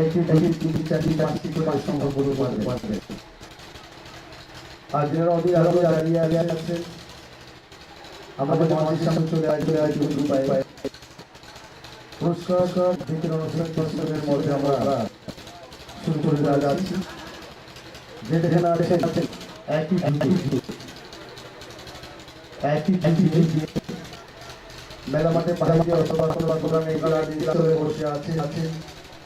একটি দুটি তিনটি চারটি পাঁচটি করে সংগ্রহ করতে পারবে আর যারা অধীর আরও দাঁড়িয়ে দাঁড়িয়ে আছেন আমাদের মাঝে সামনে চলে আসবে আজ উপায় পুরস্কার বিতরণ অনুষ্ঠান মধ্যে আমরা শুরু করে দেওয়া যাচ্ছি যেখানে আছেন একই একই একই একই মেলা মাঠে দিয়ে অথবা কোনো দোকানে এগুলো বসে আছে আছে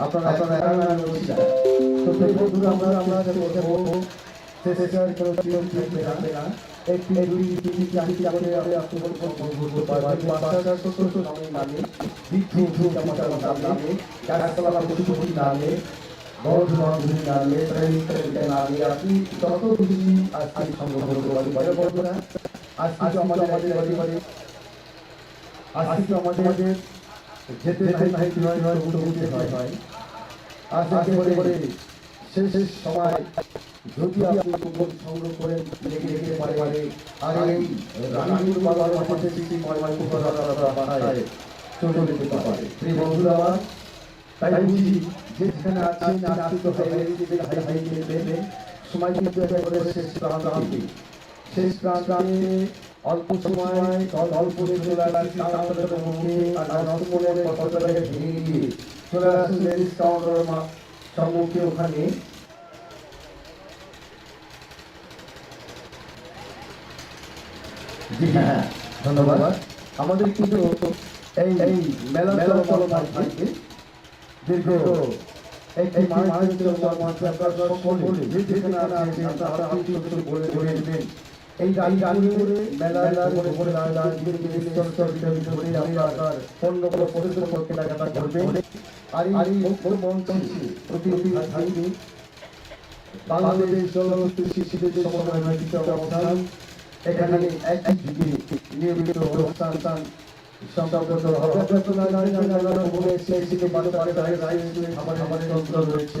আপনারা আপনারা তো বন্ধুরা আমরা আমরা যাতে শেষ করে চিরম থাকবে না একটি দুই তিন চারটি করে আমরা অক্টোবর করতে পারব বাচ্চাটা ছোট ছোট নামে নামে বিক্ষু জামাটা নামে গাছতলা পশুপতি নামে। বৌদ্ধ মন্দির নামে প্রেমিক প্রেমিকা নামে আপনি যত খুশি আজকে সংগ্রহ করতে পারবেন বন্ধুরা আজকে তো আমাদের আমাদের বাড়ি বাড়ি আজকে আমাদের আমাদের যেতে নাই নয় নয় উঠে হয় হয় আজ একেবারে শেষ সময় যদি আপনি কুকুর সংগ্রহ করে লেগে লেগে পারে আর এই রানীর বাবার মাঠে ময়ময় কুকুর বানায় চলে যেতে পারে প্রিয় বন্ধুরা তাই বুঝি যেখানে আছেন আর্থিক হাইওয়ে হাই হাই নেবে সময় কিন্তু একেবারে শেষ প্রান্তে শেষ প্রান্তে অল্প সময় অল্প ভেঙে চলে সম্মুখে ওখানে। জি হ্যাঁ ধন্যবাদ। আমাদের কিন্তু এই এই মেলা থাকবে দীর্ঘ একটি সকলে যেখানে আপনারা আপনি বলে দেবেন এই গাড়ি গাড়ি করে মেলা করে করে দাঁড়িয়ে স্তর স্তর ভিতর ভিতর করে আপনার পণ্য কোনো পরিচিত কেনাকাটা করবে আর এই মঞ্চ প্রতি প্রতি থাকবে বাংলাদেশ জলবস্তু শিশুদের সমন্বয় অবস্থান, এখানে একই যুগে নিয়মিত অবস্থান স্থান সম্পর্কিত অবগত নারী নারী সেই রায় আমার আমাদের তন্ত্র রয়েছে।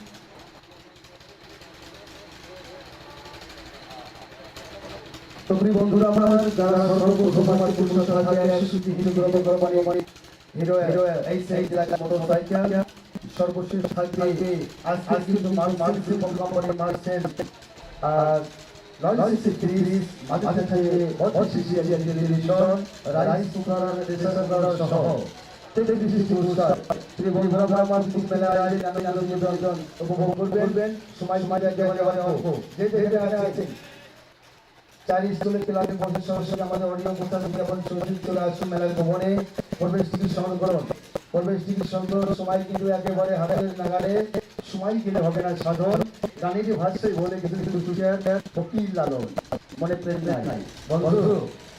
তোমরি বন্ধুরা আমরা যারা সর্বপ্রথম আমার পুরস্কার হাতে হিরো গ্রহ কোম্পানি মানে হিরো হিরো এই সেই এলাকা মোটরসাইকেল সর্বশেষ থাকবে আজকে কিন্তু মাল কোম্পানি মার্চেন্ট আর লজিস্টিক সিরিজ মাঝে থাকে টেলিভিশন রাইস কুকার রেসার সহ তেতে বিশেষ পুরস্কার শ্রী বন্ধুরা আমার দুঃখ মেলা আয়োজন আমি দর্শন উপভোগ করবেন সময় সময় অল্প আছেন চারি স্কুলে ক্লাবের পঁচিশ সদস্য আমাদের অডিও কোথাও বিজ্ঞাপন চৌধুরী চলে আসুন মেলার ভবনে প্রবেশ টিকিট সংগ্রহ প্রবেশ টিকিট সংগ্রহ সময় কিন্তু একেবারে হাতের নাগালে সময় গেলে হবে না সাধন। গানের ভাষ্যে বলে কিন্তু কিন্তু চুটিয়ার ফকির লালন। মনে প্রেম নাই। বন্ধু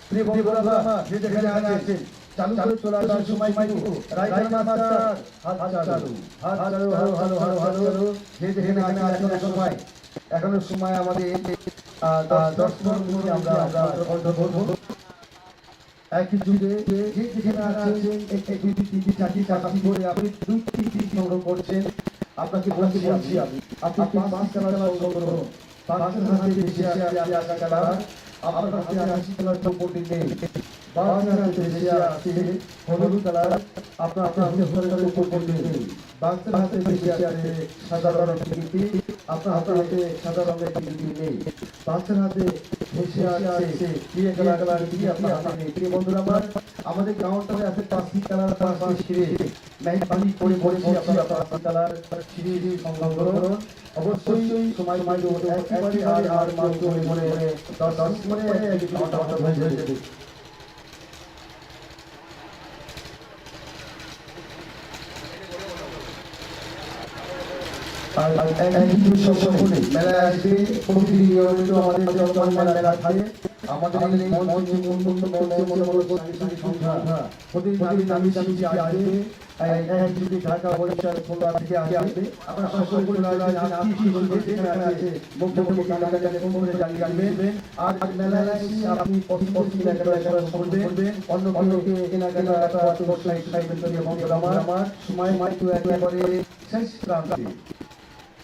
প্রিয় বন্ধুরা যে যেখানে আছেন চালু চালু চলে আসার সময় কিন্তু রাইটার মাস্টার হাত চালু হাত চালু হালো হালো হালো হালো যে যেখানে আছেন সময়। এখনও সময় আমাদের দশ মিনিট আমরা একই যুগে যে যেখানে আছেন, একটি তিনটি করে আপনি দুই তিনটি সংগ্রহ করছেন। আপনাকে বলছি বলছি আমি, আপনি পাঁচ কালার সংগ্রহ পাঁচ আপনি আপনার হাতে আশি কালার চৌপটি নেই বাংলার হাতে বেশি আছে হলুদ কালার আপনার আপনার হলুদ কালার চৌপটি নেই আছে সাদা রঙের নেই। বাচ্চার হাতে ভেসে কালার কালার টিকিটি আপনার প্রিয় বন্ধুরা আমার আমাদের কাউন্টারে আছে পাঁচটি কালার পাঁচ সিঁড়ি লাইন পানি পরে পড়েছি আপনারা পাঁচটি কালার সিঁড়ি সংগ্রহ করুন অবশ্যই সময় সময় একেবারে আর আর মনে মনে দশ মনে হয়ে যাবে আর একদিন সকলে মেলায় আসবে প্রতিদিন নিয়মিত মেলা থাকে আমাদের এই মঞ্চে মন্ডল মঞ্চে মন্ডল সাংস্কৃতিক সংখ্যা প্রতিদিন আমি নামি নামি আসবে একদিকে ঢাকা বরিশাল খুলনা থেকে আসবে আপনারা সকল আছে মুখ্যমন্ত্রী ফোন করে জানিয়ে আর মেলায় আপনি পছন্দ একেবারে একেবারে করবেন অন্য অন্যকে কেনাকাটা একটা সাইড সাইড আমার সময় মাইটু একেবারে শেষ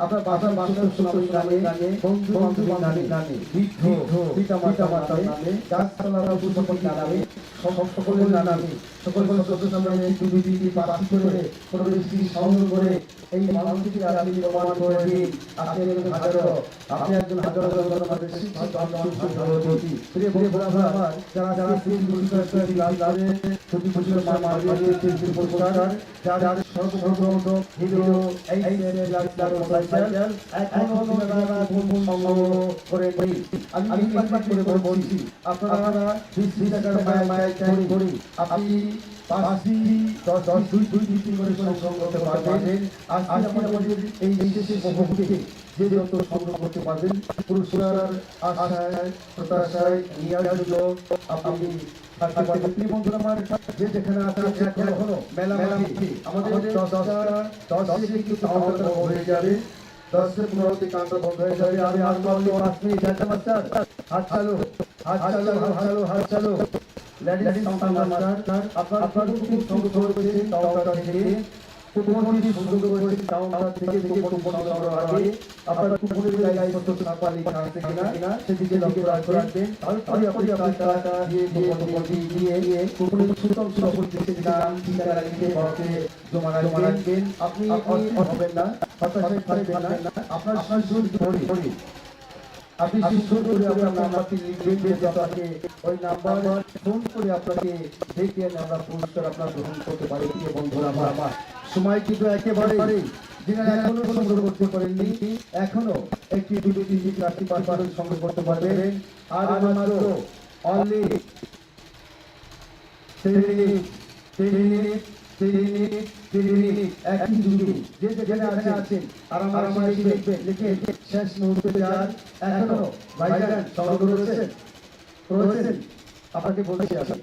আপনার বাজার বাজার সুনামের নামে বন্ধু বান্ধব নামে নামে বৃদ্ধ পিতা মাতা মাতার নামে গাছপালা পশুপতি নামে সক- সকলের নামে সকল সদস্য নামে দুই পাঁচ করে পরিবেশটি সংগ্রহ করে এই মানুষটি আপনি প্রমাণ করে দিন আপনি একজন হাজারো আপনি একজন হাজারো জনগণের শিক্ষিত ভারতী প্রিয় বন্ধুরা আমার যারা যারা তিন পুরস্কার লাভ লাভে প্রতি বছর মা মা দিয়ে তিন তিন পুরস্কার যারা সর্বপ্রথম হিরো এই সাইকেল এখন সংগ্রহ করে নেই আমি একবার করে বলছি, আপনারা বিশ করি আপনি পাঁচটি দশ দশ দুই দুই তিন করে সংগ্রহ করতে পারবেন। আজ আজ আমাদের এই বিশেষ উপভোগে যে যত সংগ্রহ করতে পারবেন, পুরস্কার, আশায়, প্রত্যাশায় নিয়ে আসলো আপনি আমার, যে যেখানে আছে এখন মেলা মেলা আমাদের কিন্তু হয়ে যাবে। পনেরোটি কাউন্টার বন্ধ হয়ে যাবে। আমি আর মাত্র পাঁচ মিনিট জানতে মাস্টার হাত চালু হাত চালু হাত চালু হাত চালু। লেডিস কাউন্টার মাস্টার আপনার আপনার খুব সংগ্রহ করেছেন কাউন্টার থেকে। কুপনটি সংগ্রহ করেছেন কাউন্টার থেকে থেকে কুপন সংগ্রহ আগে আপনার কুপনের জায়গায় কত টাকা লেখা আছে কিনা সেদিকে লক্ষ্য রাখবেন। তারপরে আপনি আপনার টাকা দিয়ে দিয়ে দিয়ে দিয়ে কুপনের ছোট ছোট ঠিকানা লিখে জমা রাখবেন আপনি হবেন না হতাশায় থাকবেন না আপনার সুদ ধরে। ধরে। আপনি সুন্দর করে আপনার নাম্বারটি লিখবেন যে আপনাকে ওই নাম্বার ফোন করে আপনাকে ডেকে আমরা পুরস্কার আপনার গ্রহণ করতে পারি। প্রিয় বন্ধুরা আমার আমার সময় কিন্তু একেবারে এখনও সংগ্রহ করতে পারেননি। এখনও একটি দুটি তিনটি চারটি পাঁচ পাঁচ সংগ্রহ করতে পারবেন। আর মাত্র অনলি যুগে যে যেখানে আছে আছেন আর আমার আমার লিখবে লিখে শেষ মুহূর্তে যার এখনও ভাইজান করেছেন আপনাকে বলছি আসি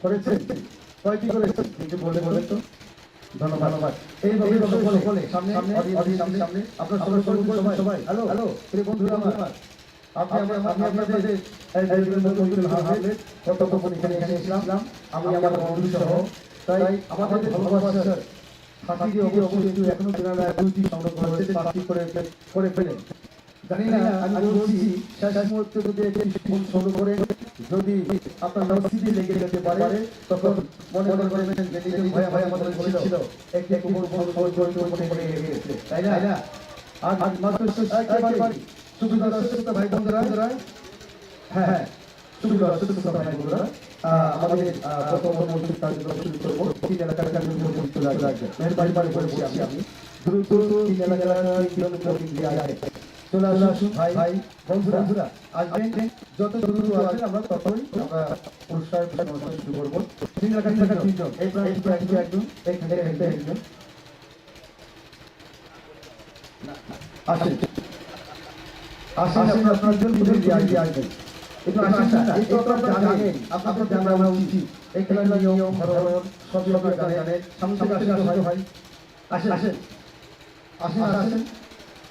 করেছেন কয়টি করেছেন একটু বলে বলেন তো ধন্যবাদ এইভাবে সকলে সকলে সামনে সামনে আপনার সবাই সবাই হ্যালো হ্যালো প্রিয় বন্ধুরা আমার আপনি আমরা আমি আপনাদের কতক্ষণ এখানে এসে এসেছিলাম আমি আমার বন্ধু সহ তাই আমাদের ভালোবাসার দিয়ে অবশ্যই এখনও তেনারা দুইটি সংগ্রহ করেছে পাঁচটি করে করে ফেলেন জানি না, আমি বলছি শেষ মুহূর্তে যদি একটি ফোন সংগ্রহ করে যদি আপনার নসিবে লেগে যেতে পারে, তখন মনে মনে করবেন যে নিজের ভয় ভয় আমাদের ছিল। একটি কুকুর ফোন ফোন করে মনে মনে লেগে গেছে তাই না? আর মাত্র একেবারে শুধু দর্শক ভাই বন্ধুরা হ্যাঁ হ্যাঁ শুধু দর্শক ভাই বন্ধুরা আমাদের আহ, প্রথম মৌসুম কার্যক্রম শুরু করব। তিন এলাকার কার্যক্রম শুরু লাগবে মেহরবানি করে করে বলছি আমি। দ্রুত এলাকার চলে আসুন। যত দ্রুত আসবেন আমরা ততই আমরা করব। তিন এলাকার তিনজন। তিনজন এই প্রায় একজন। একজন। আসেন। আসেন আপনার জন্য আসবেন। একটু এই তো আপনারা জানেন, আপনাদের জানা উচিত। এই খেলার নিয়ম, ধরন সব সব জানেন সামনে থেকে আসেন ভাই ভাই আসেন আসেন। আসেন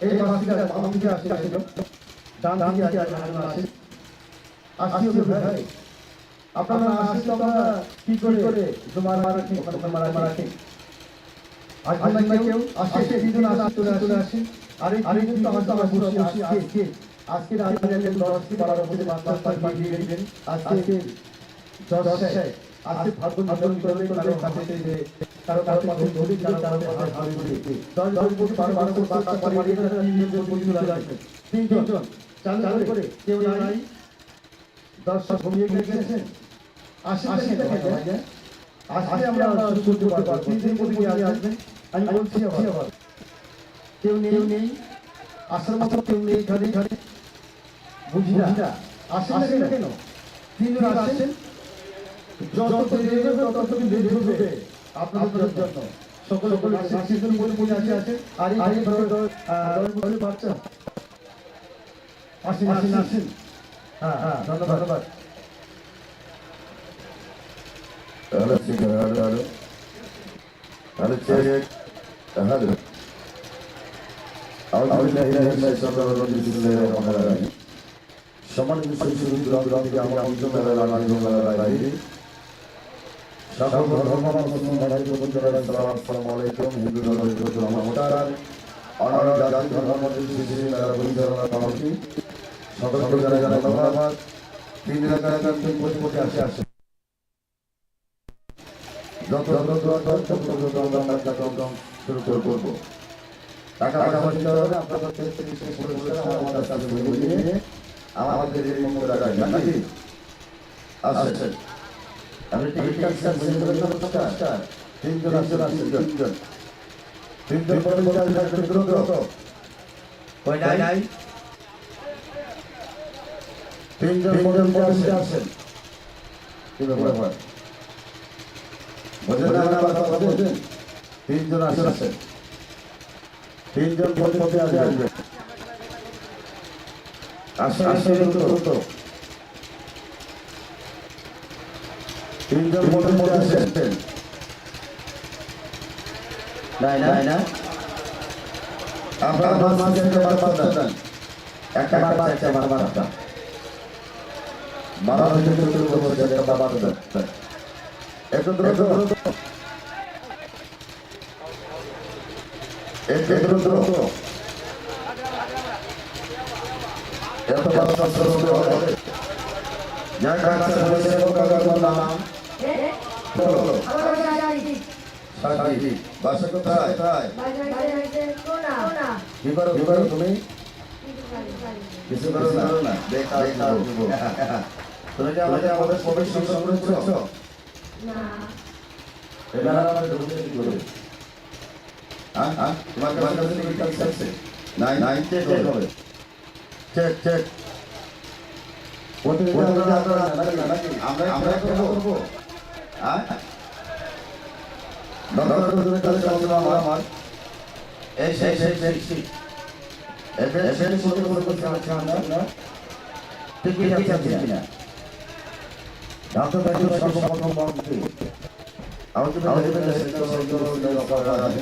এই পাশ থেকে বাম দিকে আসেন আসেন। ভাই। আপনারা আসেন তো আমরা কি করে? করে তোমার মারা কি ওখানে কি না কেউ? আসে তিনজন আসে চলে আসে আরে আরে কিন্তু আমার তো আমার বসে আসি আজকে আজকে একটা দশটি মধ্যে বাচ্চা বাচ্চা দিয়ে দিবেন আজকে দশটায় আজকে ভাগ্য নির্ধারণ করবে তাদের কাছে যে কারও কারও কাছে ধরি কারও দশ দশ বারো বারো বছর বাচ্চা পারিয়ে তিনজন পর্যন্ত লাগবে তিনজন। চালু করে কেউ নাই। দশ ঘুমিয়ে গেছেন। আসেন আসেন দেখেন আসলে আমরা শুরু করতে পারব। তিনজন পর্যন্ত আসবেন আমি বলছি আবার। কেউ নেই। নেই। আসার মতো কেউ নেই। এখানে এখানে। বুঝি না আসেন না কেন তিনজন আসেন যত দেরি হবে তত দেরি হবে আপনাদের জন্য সকল সকল সিজন বলে বলে আছে আছে আর এই ধরো ধরো বাচ্চা আসেন আসেন আসেন হ্যাঁ হ্যাঁ ধন্যবাদ ধন্যবাদ Hello, speaker. Hello, hello. Hello, check. Hello. أعوذ بالله من الشيطان الرجيم بسم الله الرحمن الرحيم সম্মানিত শিশু দূর দূরান্ত থেকে আমার অঞ্চল মেলার আনন্দ মেলার বাইরে সকল ধর্ম বোন যারা সালাম আলাইকুম। হিন্দু ধর্ম হিন্দু নমস্কার অনার জাতি ধর্ম শিশু মেলা পরিচালনা কমিটি সকল জানা জানা ধন্যবাদ। তিন দিন কারণ তিন কোটি কোটি আসে আসে। যত যত যত যত আমরা কার্যক্রম শুরু করে করব। টাকা টাকা পয়সা আপনাদের আমাদের কাছে আমাদের এই মঙ্গল রাখবেন নাকি? আচ্ছা আমি টিকিট কাটছেন বুঝে করে নমস্কার তিনজন আসছেন আসছেন তিনজন তিনজন পরে বলে আসবেন দ্রুত কই নাই নাই? তিনজন বলে আসছেন কি ব্যাপার? বোঝেন না আমার কথা বোঝেন। তিনজন আসেন তিনজন পদে পদে আসেন তিনজন পদে পদে আসেন নাই নাই না? আপনার মাছ একটা বাচ্চা দেন একটা বাচ্চা একটা বাচ্চা বাবা হইতে দ্রুত বলছে একটা বাচ্চা দেন একটু দ্রুত। একটু বাচ্চা দ্রুত হবে যা কাছে বসে কাকার নাম বলো সাজি বাসা কোথায় কোথায় কি করো কি করো তুমি কিছু কি আমাদের আমাদের প্রবেশ সংগ্রহ করেছ কি হ্যাঁ হ্যাঁ তোমার কাছে নাই নাই চেক হবে চেক চেক আমরা করব হ্যাঁ এই সেই সেই সেই এবে এবে শুরু করে করতে হচ্ছে আমরা টিকিট আছে কিনা ডক্টর ডাক্তার সর্বপ্রথম বলতে আমাকে আমাদের সেন্টার আছে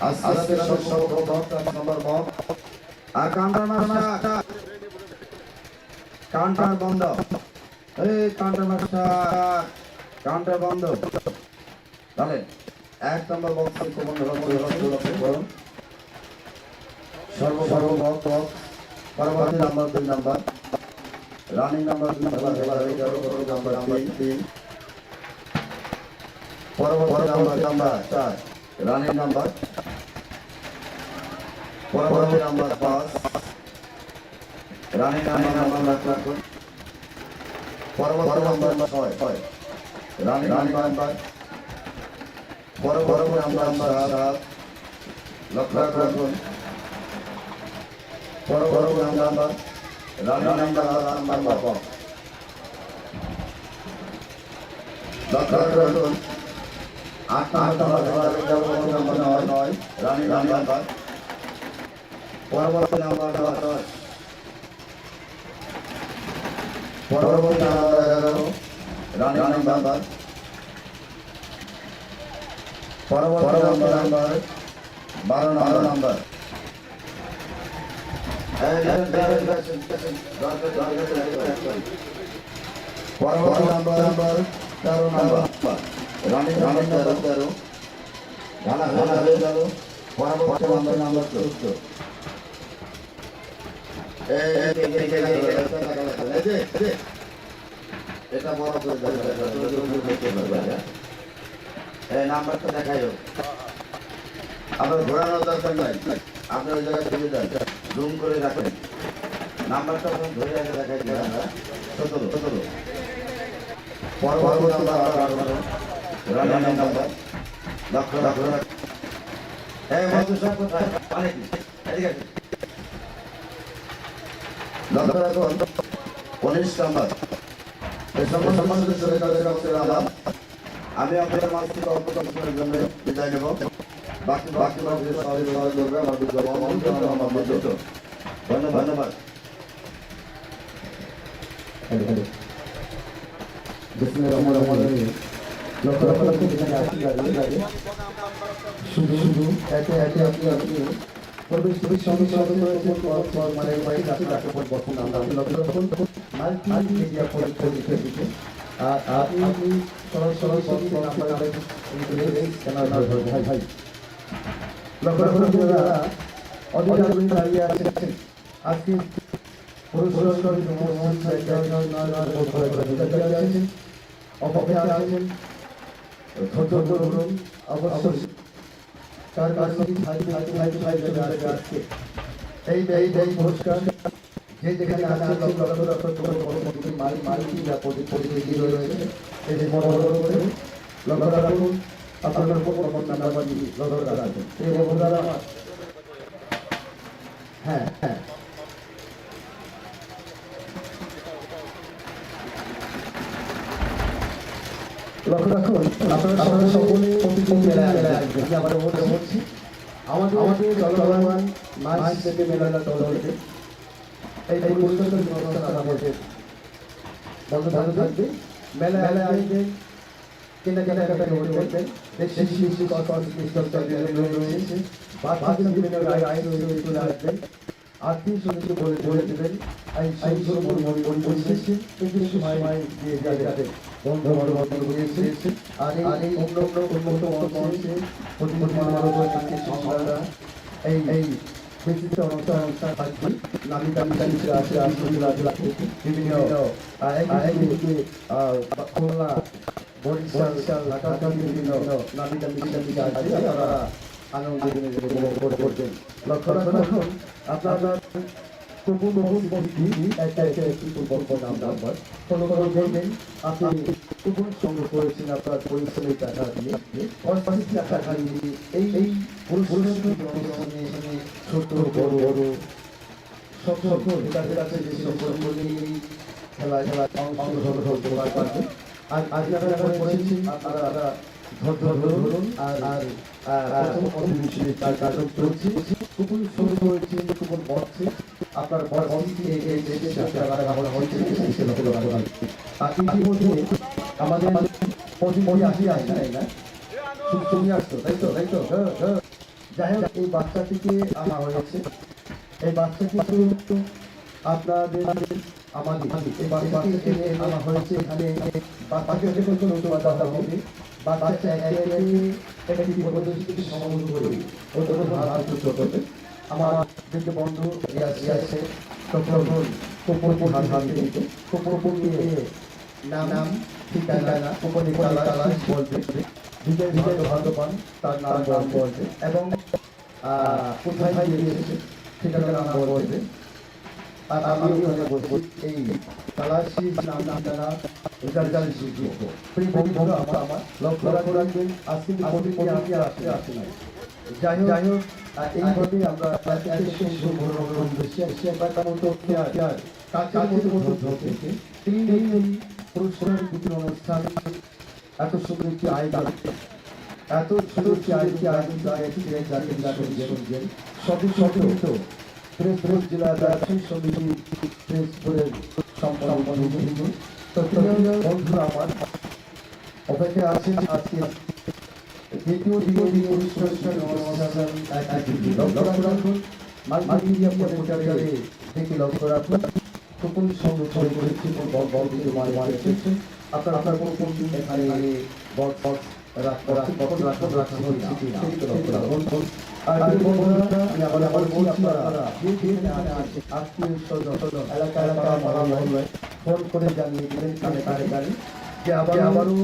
আজ আজকে সর্বপ্রথম নম্বর বল আর কাউন্টার মাস্টার কাউন্টার বন্ধ। এই কাউন্টার মাস্টার কাউন্টার বন্ধ। তাহলে এক নম্বর বক্স বন্ধ করুন সর্ব সর্ব বক্স বক্স। পরবর্তী নাম্বার দুই নাম্বার। রানিং নাম্বার দুই নাম্বার, এবার এগারো করুন নাম্বার তিন। পরবর্তী নাম্বার নাম্বার চার। রানিং নাম্বার পরবর্তী নাম্বার পাঁচ। রানিং নাম্বার নাম্বার রাখুন পরবর্তী নাম্বার ছয় ছয়। রানিং নাম্বার পরবর্তী নাম্বার সাত লক্ষ্য রাখুন পরবর্তী নাম্বার রানিং নাম্বার নাম্বার পাঁচ। লক্ষ্য রাখুন আট নাম্বার নাম্বার নয়। রানিং নাম্বার পরবর্তী নাম্বার দশ পরবর্তী নাম্বার এগারো রানী নাম্বার পরবর্তী নাম্বার নাম্বার বারো নাম্বার। নাম্বার পরবর্তী নাম্বার নাম্বার, তেরো নাম্বার। রানী রানী তেরো তেরো। ঢালা ঢালা হয়ে গেল। পরবর্তী নাম্বার নাম্বার চোদ্দ। এটা বড় করে নাম্বারটা দেখাই হোক আপনার ঘোরানোর দরকার নাই আপনার ওই জায়গায় চলে যান জুম করে রাখেন নাম্বারটা আপনার ধরে রাখে দেখাই হ্যাঁ? সতেরো সতেরো পরবর্তী ನಂತರದ ಒಂದು কনিষ্ঠ কামার এই সমস্ত মানুষের সরকারের কাছে আলাম আমি আপনাদের মাছ থেকে অপতন করার জন্য বিদায় নেব বাকি বাকি মানুষের সহযোগী সহযোগী আমাদের জবাব আমাদের আমার ধন্যবাদ। ধন্যবাদ শুধু শুধু একে একে আপনি আপনি পরিবেশ পরিচ্ছন্ন মানে কয়েক রাত্রি তাকে পরিবর্তন আমরা তখন মাল্টিমিডিয়া পরিচিত দিকে আর আর আমি সরল সরল সরল আমরা খেলার ভাই ভাই লক্ষ লক্ষ যারা অধিকার দাঁড়িয়ে আছেন আজকে পুরস্কার অপেক্ষা আছেন ধৈর্য ধরুন অবশ্যই এই এই এই পুরস্কার যে যেখানে আছে লক্ষ লক্ষ লক্ষ বড় বড় মালিক মালিকই যা প্রতিনিধি রয়েছে এই যে বড় বড় করে লক্ষ রাখুন আপনার কোন নাম্বার লক্ষ্য রাখুন এই আমার হ্যাঁ হ্যাঁ লক্ষ্য রাখুন আপনারা সকলে প্রতিদিন মেলায় আবার বলছি আমাদের আমাদের চলমান মাস থেকে মেলাটা চলছে এই পরিবর্তন ব্যবস্থা আমাদের বন্ধ ভালো থাকবে। মেলা মেলায় আসবে। কেনা কেনাকাটা করবেন বেশি বেশি কত কত রয়েছে। বাচ্চাদের বিভিন্ন আয়োজন চলে আসবে। আত্মীয় স্বজনকে বলে বলে দেবেন। এই সেই সব মন মন মন বসেছে কিন্তু সময় দিয়ে যাবে। বন্ধু বান্ধব বান্ধব রয়েছে আর এই অন্য অন্য উন্নত মঞ্চে প্রতিমন্ত্রী মানব থাকছে সংস্কাররা এই এই বিচিত্র অনুষ্ঠান অনুষ্ঠান থাকবে। নামি দামি দামি আছে আসলে আছে বিভিন্ন একদিকে খুলনা বরিশাল ঢাকা বিভিন্ন নামি দামি দামি আছে আপনারা করে করবেন লক্ষ্য রাখুন আপনারা কপুর বহু বন্ধু একটা একটা পূর্ব নাম নাম্বার কোনো কোনো দেখবেন আপনি কপুর সংগ্রহ করেছেন আপনার পরিশ্রমের টাকা দিয়ে অর্থাৎ টাকা দিয়ে এই এই ছোট বড় বড় সকল কাছে যে সকল কর্মী খেলা খেলা অংশগ্রহণ করতে পারবেন আর আজ আপনারা করেছেন আপনারা ধরুন আর আর কুপন শুরু হয়েছে কুপন পড়ছে আপনার ইতিমধ্যে আমাদের পঁচিশ আসি আসে না তুমি আসছো তাই তো তাই তো যাই হোক এই বাচ্চাটিকে আনা হয়েছে, এই বাচ্চাটি আপনাদের আমাদের এই বাচ্চাটিকে আনা হয়েছে, এখানে বাচ্চাকে কোনো বাচ্চা হবে বাচ্চা একে একে একটি পদ্ধতিকে সমাধান করি। অত্যন্ত ভারতীয় আমার যে বন্ধু রিয়াজি আছে তখন কপুরপুর শান্তিতে কপুরপুর নিয়ে নাম নাম, ঠিকানা উপনিকালা বলতে, বিজয় বিজয় ভগবান তার নাম বলতে। এবং কোথায় গিয়ে এসেছে ঠিকানা নাম বলতে। আর আমি এই তালাশি নাম দ্বারা রেজাল্ট যোগ্য সেই বন্ধুরা আমার আমার লক্ষ্য রাখবেন আজকে আপনি কোনো কি আসতে আসে না যাই হোক যাই হোক আমরা কাছের মতো মতো থেকে তিন দিন পুরস্কার দুটি অনুষ্ঠান, এত সুন্দর একটি আয়োজন। এত সুন্দর একটি আয়োজন আয়োজন সবই সঠিক তো পিরোজপুর জেলা ব্যবসায়ী সমিতি পিরোজপুরের সম্পাদক তো বন্ধুরা আমার অপেক্ষা আছেন আজকে দ্বিতীয় পুরস্কার অনুষ্ঠান মাল্টিমিডিয়া প্রচারে দেখে লক্ষ্য রাখুন। সকল সংগঠন করেছে মানে মানেছে আপনার আপনার কোন কোন এখানে বট বট রাখা রাখা রাখা রাখা এই বন্ধুরা আমি আবার আবার বলছি আপনারা যে যেখানে আছে আত্মীয় স্বজন এলাকা এলাকা মহল্লায় ফোন করে জানিয়ে দিবেন কানে কানে কানে যে আবার আবারও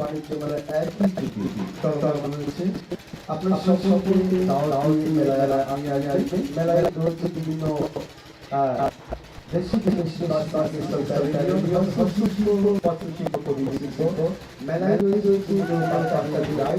বাণিজ্য মেলা একই চুক্তি সরকার বলেছে আপনার সব তাও এই মেলায় আমি আগে আসবে মেলায় হচ্ছে বিভিন্ন দেশি বিদেশি রয়েছে বিদায়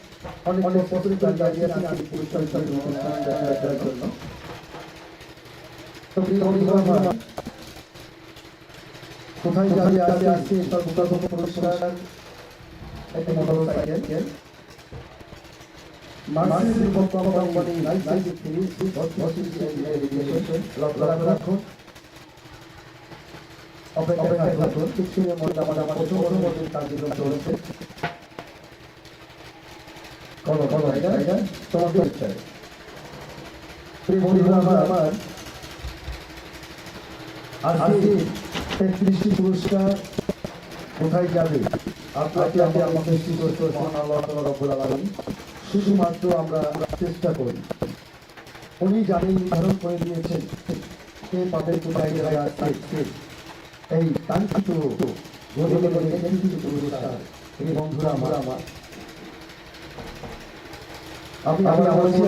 অনেক পত্রিকা দাঁড়িয়ে আমি পুরস্কার অনুষ্ঠান দেখার জন্য। কোথায় যাবে আজকে আজকে সর্বপ্রথম পুরস্কার একটি মোটর সাইকেল রাখুন অপেক্ষা থাকুন, কিছু মধ্যে আমাদের প্রথম প্রথম কার্যক্রম চলেছে? বলো বলো এটা এটা প্রিয় বন্ধুরা আমার। আজকে তেত্রিশটি পুরস্কার কোথায় যাবে? আপনাকে আমি আমাকে সুযোগ করছেন আল্লাহ তাআলা রব্বুল আলামিন শুধুমাত্র আমরা চেষ্টা করি। উনি জানেন নির্ধারণ করে দিয়েছেন কে পাবে কোথায় যাবে আজকে এই কাঙ্ক্ষিত গরিব তেত্রিশটি পুরস্কার। এই বন্ধুরা আমার আমার। বলে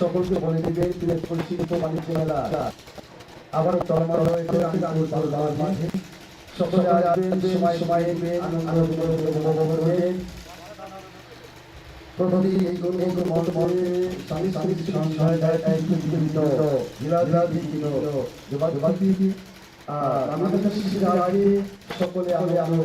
সকলকে বলে দিবে প্রিয় পরিচিত বাণিজ্য মেলা। আবার চলমান রয়েছে সকলে আসবেন, সময় সময় আনন্দ করবেন। প্রতিদিন এই গরু এই গরু মত মতে স্বামী স্বামী সংসার গায়ে একটু বিভিন্ন জেলা জেলা যোগাযোগ আমাদের সকলে আমি আমরা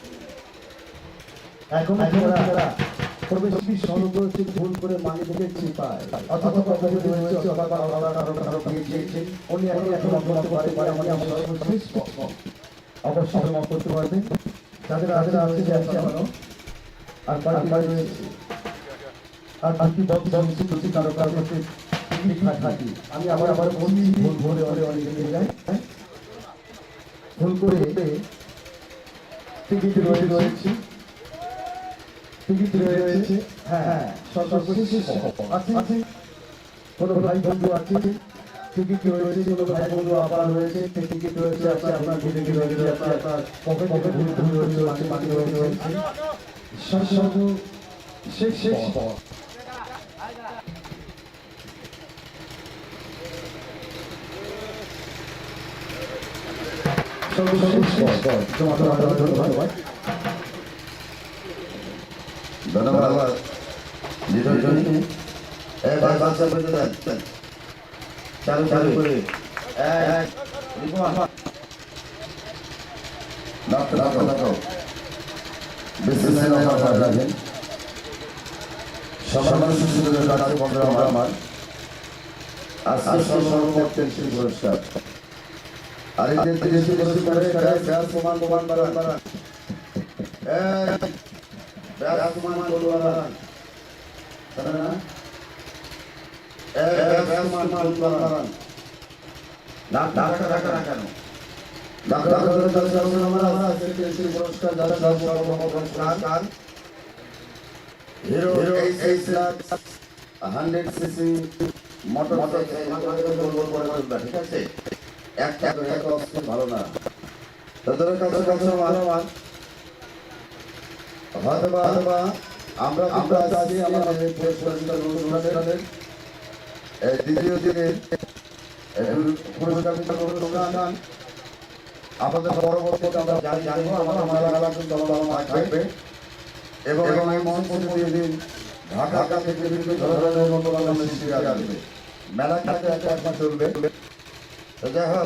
এখন আপনারা প্রবেশ কি সর্ব হচ্ছে ভুল করে মানি থেকে চিপায় অথবা কথা হয়েছে অথবা আলাদা কারও কারও দিয়েছেন উনি এখন এখন অপরাধ করতে পারে মানে আমরা সর্বশ্রেষ্ঠ অবশ্যই ক্ষমা করতে পারবেন যাদের যাদের আছে যে আছে এখনও আর বাকি রয়েছে আর বাকি বক্স বক্স যদি কারও কারও ঠিকঠাক থাকি আমি আবার আবার বলছি ভুল ভরে অনেক অনেক জায়গায় যায় ভুল করে টিকিট রয়ে রয়েছে টিকিট রয়েছে। হ্যাঁ সর্বশেষ আছে। কোনো ভাই বন্ধু আছে? টিকিট রয়েছে কোনো ভাই বন্ধু আবার রয়েছে? টিকিট রয়েছে আছে আপনার টিকিট রয়েছে আপনার পকেট ভুল রয়েছে আছে বাকি রয়েছে সব শেষ শেষ ধন্যবাদ ধন্যবাদ। লিটল জনি এ ভাই বাচ্চা বলে চালু চালু করে। এক ডাক্তার ডাক্তার ডাক্তার। বিসমিল্লাহির রহমানির রহিম সবার শিশুদের কাছে বন্ধুরা আমার আমার আজকে সর্বমোট পেন্সিল পুরস্কার। আর এই প্রমাণ প্রমাণ এক ব্যাস প্রমাণ করুন না এক ব্যাস কাস্টমার বাড়ান না টাকা টাকা না কেন ডাক্তার আমরা আজকে কৃষি পুরস্কার পুরস্কার Hero H H hundred CC motor motor ঠিক আছে একটা এক অস্ত্র ভালো না। তাদের কাছে কাছে মানবান হয়তো বা বা আমরা আমরা আছি আমাদের পুরস্কার অনুষ্ঠানের দ্বিতীয় এই পুরস্কার অনুষ্ঠান আমাদের পরবর্তীতে আমরা জানি জানব আমাদের মেলা মেলা কিন্তু আমার থাকবে। এবং এবং এই মঞ্চ দিন ঢাকা থেকে বিভিন্ন ধরনের মনোরঞ্জন সৃষ্টি আসবে। মেলা কাছে এক এক মাস চলবে। যাই হোক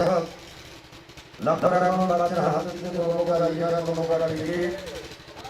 রাখুন বাচ্চার হাতে কোনো আঘাত কোনো আঘাত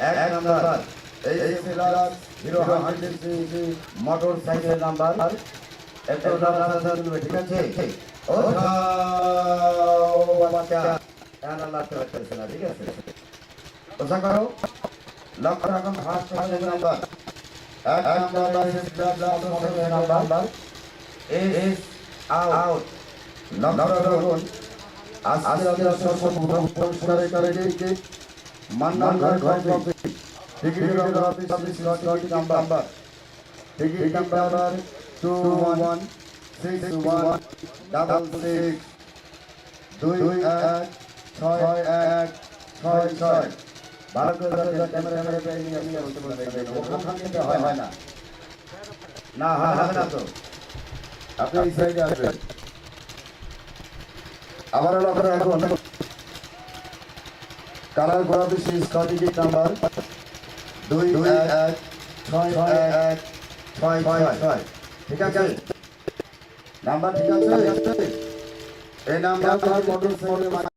এক নাম্বার এই হিরো মোটর সাইকেল নাম্বার একটু ঠিক আছে ও ঠিক আছে ওসা করো রাখুন ফার্স্ট সাইকেল নাম্বার এক নাম্বার মোটর নাম্বার এস আউট রাখুন আজকে আমাদের সর্বপ্রথম পুরস্কারে করে দিয়েছে মান্নান ঘর ঘর ticket number office office ticket number ticket number two one six one double six দুই এক ছয় এক ছয় ছয় ভালো করে ক্যামেরা ক্যামেরা পেয়ে হয় না না হয় না তো আপনি এই সাইডে আসবেন। আবার লক্ষ্য এখন কালার গোলাপি সিরিজ স্ট্র্যাটেজিক নাম্বার দুই দুই এক ছয় এক ছয় ছয় ছয় ঠিক আছে? নাম্বার ঠিক আছে? এই নাম্বার মোটর সাইকেলের